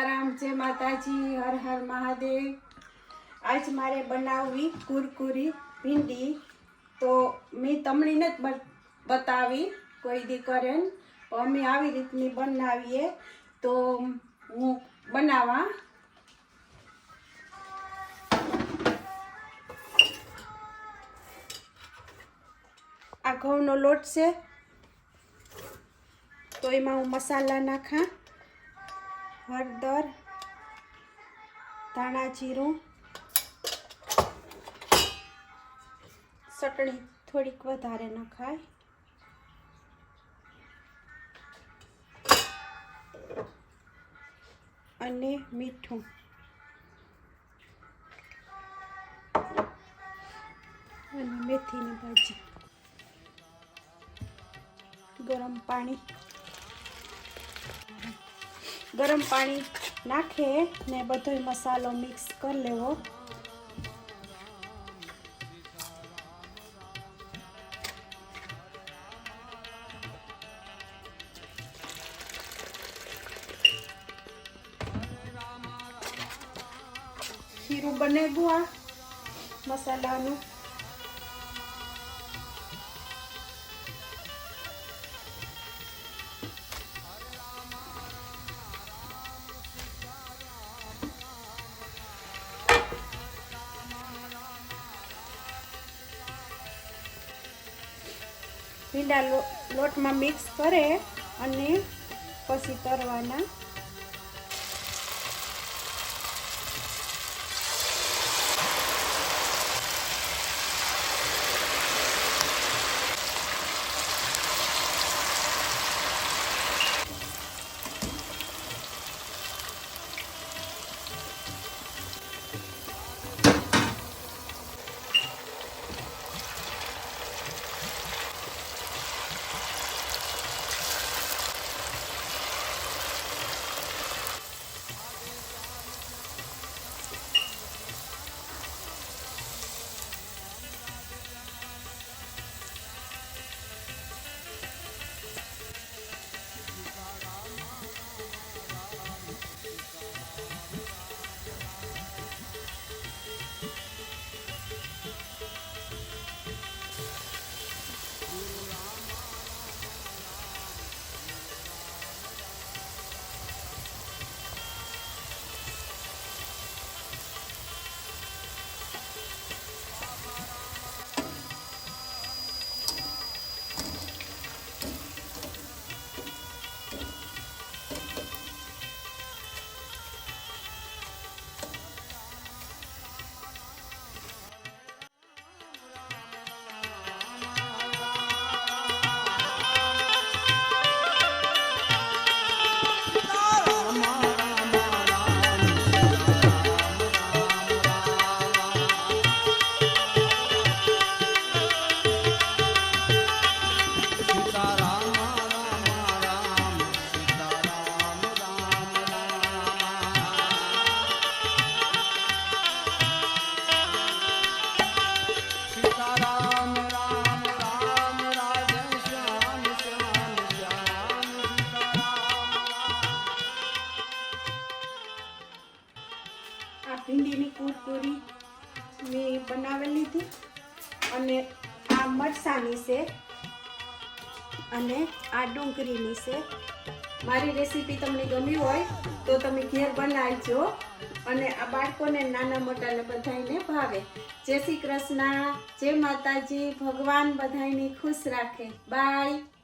હર હર મહાદેવ. આજ મારે બનાવવી કુરકુરી ભીંડી. તો મેં તમણીને જ બતાવી, કોઈ દી કરે. અમે આવી રીતની બનાવીએ. તો હું બનાવવા આ ઘઉંનો લોટ છે. તો એમાં હું મસાલા નાખા. હળદર ધાણા જીરું ચટણી થોડીક વધારે નખાય અને મીઠું. અને મેથીની ભાજી. ગરમ પાણી. ગરમ પાણી નાખે ને બધો મસાલો મિક્સ કરી લેવો. ખીરું બને આ મસાલાનું. ભીંડા લોટમાં મિક્સ કરે અને પછી તરવાના ભીંડીની કુરકુરી મેં બનાવેલી હતી અને આ મરસાની છે અને આ ડુંગળીની છે. મારી રેસીપી તમને ગમી હોય તો તમે ઘેર બનાવજો અને આ બાળકોને નાના મોટાને બધાને ભાવે. જય શ્રી કૃષ્ણ, જય માતાજી, ભગવાન બધાને ખુશ રાખે. બાય.